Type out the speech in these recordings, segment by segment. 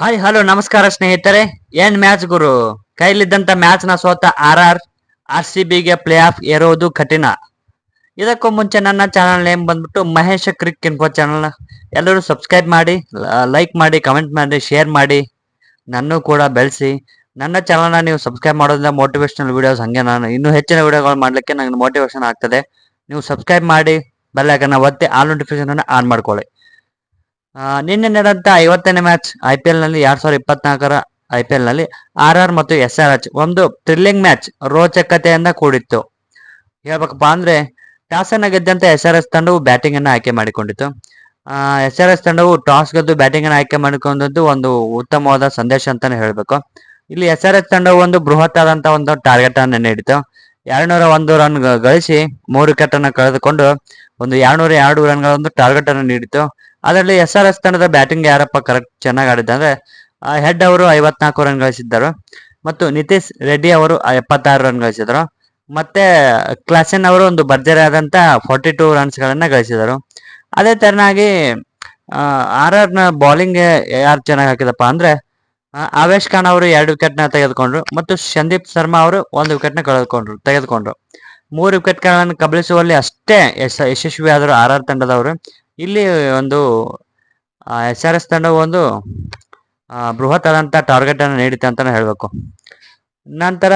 Hi hello ನಮಸ್ಕಾರ ಸ್ನೇಹಿತರೆ. ಏನ್ ಮ್ಯಾಚ್ ಗುರು? ಕೈಲಿದ್ದಂತ ಮ್ಯಾಚ್ನ ಸೋತ ಆರ್ ಆರ್ ಆರ್ ಸಿ ಬಿಗೆ ಪ್ಲೇ ಆಫ್ ಏರೋದು ಕಠಿಣ. ಇದಕ್ಕೂ ಮುಂಚೆ ನನ್ನ ಚಾನಲ್ ನೇಮ್ ಬಂದ್ಬಿಟ್ಟು ಮಹೇಶ ಕ್ರಿಕ್ ಇನ್ಫೋ ಚಾನಲ್ ಎಲ್ಲರೂ ಸಬ್ಸ್ಕ್ರೈಬ್ ಮಾಡಿ ಲೈಕ್ ಮಾಡಿ ಕಮೆಂಟ್ ಮಾಡಿ ಶೇರ್ ಮಾಡಿ. ನನ್ನೂ ಕೂಡ ಬೆಳೆಸಿ. ನನ್ನ ಚಾನಲ್ನ ನೀವು ಸಬ್ಸ್ಕ್ರೈಬ್ ಮಾಡೋದ್ರಿಂದ ಮೋಟಿವೇಶನಲ್ ವಿಡಿಯೋಸ್ ಹಂಗೆ ನಾನು ಇನ್ನೂ ಹೆಚ್ಚಿನ ವಿಡಿಯೋಗಳು ಮಾಡಲಿಕ್ಕೆ ನನಗೆ ಮೋಟಿವೇಶನ್ ಆಗ್ತದೆ. ನೀವು ಸಬ್ಸ್ಕ್ರೈಬ್ ಮಾಡಿ ಬೆಲ್ ಐಕನ್ ಒತ್ತಿ ಆಲ್ ನೋಟಿಫಿಕೇಶನ್ ಆನ್ ಮಾಡ್ಕೊಳ್ಳಿ. ನಿನ್ನೆ ನಡೆದ ಐವತ್ತನೇ ಮ್ಯಾಚ್ ಐ ಪಿ ಎಲ್ನಲ್ಲಿ ಎರಡ್ ಸಾವಿರದ ಇಪ್ಪತ್ನಾಲ್ಕರ ಐ ಪಿ ಎಲ್ನಲ್ಲಿ ಆರ್ ಆರ್ ಮತ್ತು ಎಸ್ ಆರ್ ಎಚ್ ಒಂದು ಥ್ರಿಲ್ಲಿಂಗ್ ಮ್ಯಾಚ್ ರೋಚಕತೆಯಿಂದ ಕೂಡಿತ್ತು. ಹೇಳ್ಬೇಕಪ್ಪ ಅಂದ್ರೆ ಟಾಸ್ ಅನ್ನ ಗೆದ್ದಂತ ಎಸ್ ಆರ್ ಎಸ್ ತಂಡವು ಬ್ಯಾಟಿಂಗ್ ಅನ್ನ ಆಯ್ಕೆ ಮಾಡಿಕೊಂಡಿತ್ತು. ಎಸ್ ಆರ್ ಎಸ್ ತಂಡವು ಟಾಸ್ ಗೆದ್ದು ಬ್ಯಾಟಿಂಗ್ ಅನ್ನ ಆಯ್ಕೆ ಮಾಡಿಕೊಂಡದ್ದು ಒಂದು ಉತ್ತಮವಾದ ಸಂದೇಶ ಅಂತಾನೆ ಹೇಳ್ಬೇಕು. ಇಲ್ಲಿ ಎಸ್ ಆರ್ ಎಸ್ ತಂಡವು ಒಂದು ಬೃಹತ್ ಆದಂತ ಒಂದು ಟಾರ್ಗೆಟ್ ಅನ್ನು ನೀಡಿತು ಎರಡ್ನೂರ ಒಂದು ರನ್ ಗಳಿಸಿ ಮೂರು ವಿಕೆಟ್ ಕಳೆದುಕೊಂಡು ಒಂದು ಎರಡ್ನೂರ ಎರಡು ರನ್ಗಳ ಒಂದು ಟಾರ್ಗೆಟ್ ಅನ್ನು ನೀಡಿತು ಅದರಲ್ಲಿ ಎಸ್ ಆರ್ ಎಸ್ ತಂಡದ ಬ್ಯಾಟಿಂಗ್ ಯಾರಪ್ಪ ಕರೆಕ್ಟ್ ಚೆನ್ನಾಗಿ ಆಡಿದ್ದ ಅಂದ್ರೆ ಹೆಡ್ ಅವರು ಐವತ್ನಾಲ್ಕು ರನ್ ಗಳಿಸಿದ್ದರು ಮತ್ತು ನಿತೀಶ್ ರೆಡ್ಡಿ ಅವರು ಎಪ್ಪತ್ತಾರು ರನ್ ಗಳಿಸಿದರು ಮತ್ತೆ ಕ್ಲಾಸನ್ ಅವರು ಒಂದು ಭರ್ಜರಿ ಆದಂತ ಫಾರ್ಟಿ ಟೂ ರನ್ಸ್ ಗಳನ್ನ ಗಳಿಸಿದರು ಅದೇ ತೆರನಾಗಿ ಆರ್ ಆರ್ನ ಬೌಲಿಂಗ್ ಯಾರು ಚೆನ್ನಾಗಿ ಹಾಕಿದಪ್ಪ ಅಂದ್ರೆ ಆವೇಶ್ ಖಾನ್ ಅವರು ಎರಡು ವಿಕೆಟ್ನ ತೆಗೆದುಕೊಂಡ್ರು ಮತ್ತು ಸಂದೀಪ್ ಶರ್ಮಾ ಅವರು ಒಂದು ವಿಕೆಟ್ನ ಕಳೆದುಕೊಂಡ್ರು, ತೆಗೆದುಕೊಂಡ್ರು. ಮೂರು ವಿಕೆಟ್ಗಳನ್ನು ಕಬಳಿಸುವಲ್ಲಿ ಅಷ್ಟೇ ಯಶ ಯಶಸ್ವಿ ಆದರು ಆರ್ ಆರ್ ತಂಡದವರು. ಇಲ್ಲಿ ಒಂದು ಎಸ್ ಆರ್ ಎಸ್ ತಂಡವು ಒಂದು ಬೃಹತ್ ಆದಂಥ ಟಾರ್ಗೆಟ್ ಅನ್ನು ನೀಡುತ್ತೆ ಅಂತಾನೆ ಹೇಳಬೇಕು. ನಂತರ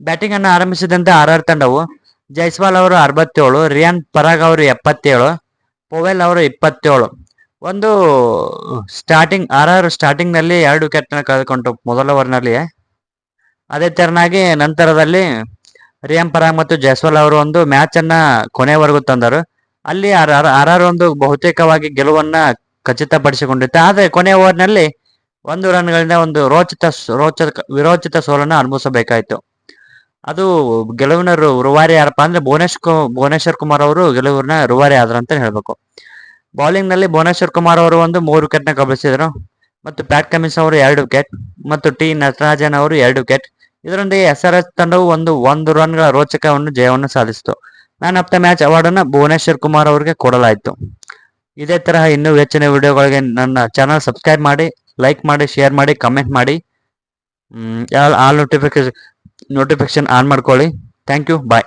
ಬ್ಯಾಟಿಂಗ್ ಅನ್ನು ಆರಂಭಿಸಿದಂತೆ ಆರ್ ಆರ್ ತಂಡವು, ಜೈಸ್ವಾಲ್ ಅವರು ಅರವತ್ತೇಳು, ರಿಯಾನ್ ಪರಾಗ್ ಅವರು ಎಪ್ಪತ್ತೇಳು, ಪೊವೆಲ್ ಅವರು ಇಪ್ಪತ್ತೇಳು. ಒಂದು ಸ್ಟಾರ್ಟಿಂಗ್ ಆರ್ ಆರ್ ಸ್ಟಾರ್ಟಿಂಗ್ನಲ್ಲಿ ಎರಡು ವಿಕೆಟ್ ಕಳೆದುಕೊಂಡು ಮೊದಲ ಓವರ್ನಲ್ಲಿ ಅದೇ ತೆರನಾಗಿ ನಂತರದಲ್ಲಿ ರಿಯಾನ್ ಪರಾಗ್ ಮತ್ತು ಜೈಸ್ವಾಲ್ ಅವರು ಒಂದು ಮ್ಯಾಚ್ ಅನ್ನ ಕೊನೆವರೆಗೂ ತಂದರು. ಅಲ್ಲಿ ಆರ್ ಆರ್ ಒಂದು ಬಹುತೇಕವಾಗಿ ಗೆಲುವನ್ನ ಖಚಿತಪಡಿಸಿಕೊಂಡಿತ್ತು. ಆದರೆ ಕೊನೆ ಓವರ್ನಲ್ಲಿ ಒಂದು ರನ್ಗಳಿಂದ ಒಂದು ರೋಚಿತ ರೋಚಕ, ವಿರೋಚಿತ ಸೋಲನ್ನು ಅನುಭವಿಸಬೇಕಾಯಿತು. ಅದು ಗೆಲುವಿನ ರುವಾರಿ ಯಾರಪ್ಪ ಅಂದ್ರೆ ಭುವನೇಶ್ ಭುವನೇಶ್ವರ್ ಕುಮಾರ್ ಅವರು ಗೆಲುವಿನ ರುವಾರಿ ಆದ್ರು ಅಂತ ಹೇಳ್ಬೇಕು. ಬೌಲಿಂಗ್ನಲ್ಲಿ ಭುವನೇಶ್ವರ್ ಕುಮಾರ್ ಅವರು ಒಂದು ಮೂರು ವಿಕೆಟ್ನ ಕಬಳಿಸಿದರು. ಮತ್ತು ಪ್ಯಾಟ್ ಕಮಿನ್ಸ್ ಅವರು ಎರಡು ವಿಕೆಟ್. ಮತ್ತು ಟಿ ನಟರಾಜನ್ ಅವರು ಎರಡು ವಿಕೆಟ್. ಇದರೊಂದಿಗೆ ಎಸ್ ಆರ್ ಎಸ್ ತಂಡವು ಒಂದು ಒಂದು ರನ್ಗಳ ರೋಚಕವನ್ನು ಜಯವನ್ನು ಸಾಧಿಸಿತು. Man of the match award ಅನ್ನು ಭುವನೇಶ್ವರ್ ಕುಮಾರ್ ಅವರಿಗೆ ಕೊಡಲಾಯಿತು. ಇದೇ ತರಹ ಇನ್ನೂ ಹೆಚ್ಚಿನ ವಿಡಿಯೋಗಳಿಗೆ ನನ್ನ ಚಾನಲ್ ಸಬ್ಸ್ಕ್ರೈಬ್ ಮಾಡಿ, ಲೈಕ್ ಮಾಡಿ, ಶೇರ್ ಮಾಡಿ, ಕಮೆಂಟ್ ಮಾಡಿ. ಆಲ್ ನೋಟಿಫಿಕೇಶನ್ ನೋಟಿಫಿಕೇಶನ್ ಆನ್ ಮಾಡ್ಕೊಳ್ಳಿ. Thank you, bye.